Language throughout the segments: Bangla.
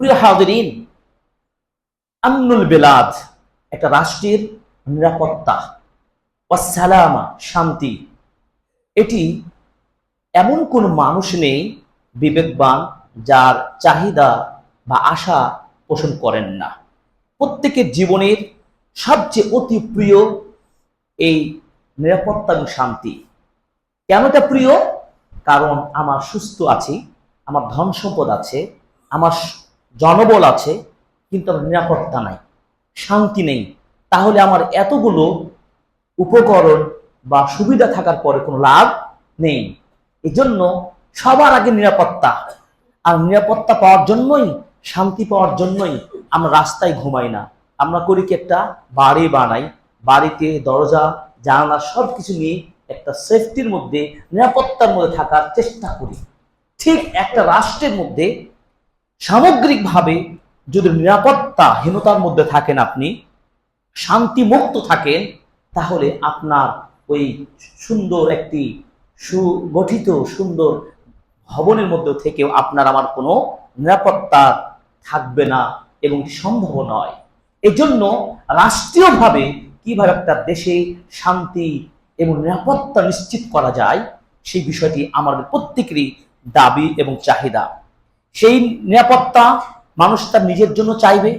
প্রিয় হাজরিন, আমনুল বেলাদ একটা রাষ্ট্রের নিরাপত্তা সালামা, শান্তি। এটি এমন কোন মানুষ নেই বিবেকবান যার চাহিদা বা আশা পোষণ করেন না। প্রত্যেকের জীবনের সবচেয়ে অতি প্রিয় এই নিরাপত্তা এবং শান্তি। কেন এটা প্রিয়? কারণ আমার সুস্থ আছি, আমার ধন সম্পদ আছে, আমার জনবল আছে, কিন্তু আমার নিরাপত্তা নাই, শান্তি নেই। তাহলে আমার এতগুলো উপকরণ বা সুবিধা থাকার পরে কোনো লাভ নেই। এজন্য সবার আগে নিরাপত্তা। আর নিরাপত্তা পাওয়ার জন্যই, শান্তি পাওয়ার জন্যই আমরা রাস্তায় ঘুমাই না। আমরা করি কি একটা বাড়ি বানাই, বাড়িতে দরজা, জানালা সব কিছু নিয়ে একটা সেফটির মধ্যে, নিরাপত্তার মধ্যে থাকার চেষ্টা করি। ঠিক একটা রাষ্ট্রের মধ্যে সামগ্রিকভাবে যদি নিরাপত্তাহীনতার মধ্যে থাকেন আপনি শান্তি মুক্ত থাকেন, তাহলে আপনার ওই সুন্দর একটি সুগঠিত, সুন্দর ভবনের মধ্যে থেকেও আপনার আমার কোনো নিরাপত্তা থাকবে না এবং সম্ভব নয়। এজন্য রাষ্ট্রীয়ভাবে কীভাবে একটা দেশে শান্তি এবং নিরাপত্তা নিশ্চিত করা যায়, সেই বিষয়টি আমাদের প্রত্যেকেরই দাবি এবং চাহিদা। সেই নিরাপত্তা মানুষ তার নিজের জন্য চাইবে,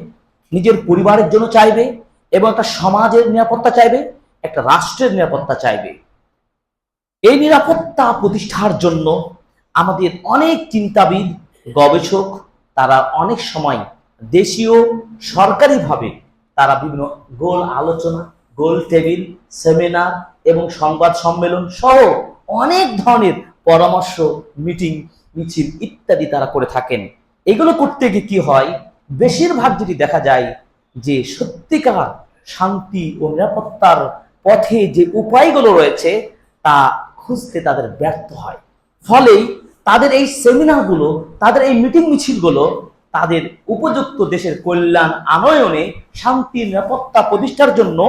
নিজের পরিবারের জন্য চাইবে এবং একটা সমাজের নিরাপত্তা চাইবে, একটা রাষ্ট্রের নিরাপত্তা চাইবে। এই নিরাপত্তা প্রতিষ্ঠার জন্য আমাদের অনেক চিন্তাবিদ, গবেষক, তারা অনেক সময় দেশীয়, সরকারিভাবে তারা বিভিন্ন গোল আলোচনা, গোল টেবিল, সেমিনার এবং সংবাদ সম্মেলন সহ অনেক ধরনের পরামর্শ, মিটিং মিছিল ইত্যাদি তারা করে থাকেন। এগুলো করতে গিয়ে কি হয়? বেশিরভাগ যদি দেখা যায় যে সত্যিকার শান্তি ও নিরাপত্তার পথে যে উপায়গুলো রয়েছে, তা খুঁজতে তাদের ব্যর্থ হয়। ফলেই তাদের এই সেমিনারগুলো, তাদের এই মিটিং মিছিলগুলো, তাদের উপযুক্ত দেশের কল্যাণ আনয়নে, শান্তি, নিরাপত্তা প্রতিষ্ঠার জন্য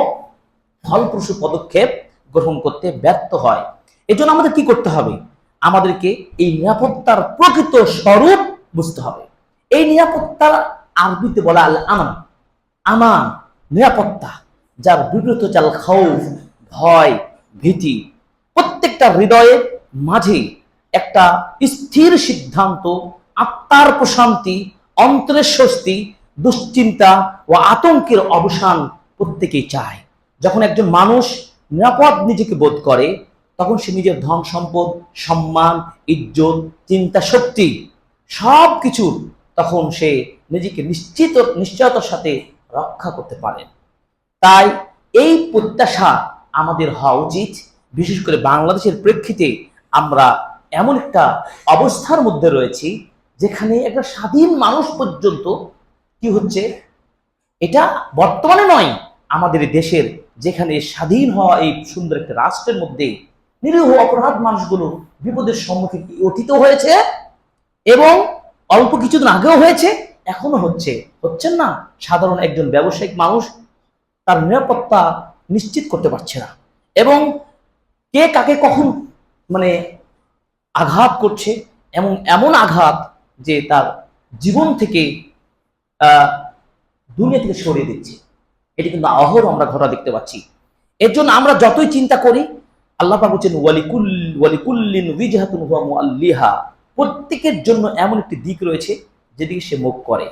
ফলপ্রসূ পদক্ষেপ গ্রহণ করতে ব্যর্থ হয়। এজন্য আমাদের কি করতে হবে? আমাদেরকে এই নিরাপত্তার প্রকৃত স্বরূপ বুঝতে হবে। এই নিরাপত্তা আরবিতে বলা আল আমান। আমান, নিরাপত্তা, যার বিব্রত চাল খাউফ, ভয়, ভীতি, প্রত্যেকটা হৃদয়ের মাঝে একটা স্থির সিদ্ধান্ত, আত্মার প্রশান্তি, অন্তরের স্বস্তি, দুশ্চিন্তা ও আতঙ্কের অবসান প্রত্যেকেই চায়। যখন একজন মানুষ নিরাপদ নিজেকে বোধ করে তখন সে নিজের ধন সম্পদ, সম্মান, ইজ্জত, চিন্তা, শক্তি সব কিছু তখন সে নিজেকে নিশ্চিত, নিশ্চয়তার সাথে রক্ষা করতে পারে। তাই এই প্রত্যাশা আমাদের হওয়া উচিত। বিশেষ করে বাংলাদেশের প্রেক্ষিতে আমরা এমন একটা অবস্থার মধ্যে রয়েছি যেখানে একটা স্বাধীন মানুষ পর্যন্ত কি হচ্ছে? এটা বর্তমানে নয়, আমাদের দেশের যেখানে স্বাধীন হওয়া এই সুন্দর একটা রাষ্ট্রের মধ্যে নিরীহ অপরাধ মানুষগুলো বিপদের সম্মুখীন অতীত হয়েছে এবং অল্প কিছুদিন আগেও হয়েছে, এখনও হচ্ছে। হচ্ছেন না? সাধারণ একজন ব্যবসায়িক মানুষ তার নিরাপত্তা নিশ্চিত করতে পারছে না। এবং কে কাকে কখন মানে আঘাত করছে, এবং এমন আঘাত যে তার জীবন থেকে দুনিয়া থেকে সরিয়ে দিচ্ছে। এটি কিন্তু অহর আমরা ঘটা দেখতে পাচ্ছি। এর জন্য আমরা যতই চিন্তা করি আল্লাহ পাক বলছেন, ওয়ালিকুল, ওয়ালিকুল্লিন উইজহাতুন হুয়া মুআল্লিহা। প্রত্যেকের জন্য এমন একটি দিক রয়েছে যেদিকে সে মুখ করে।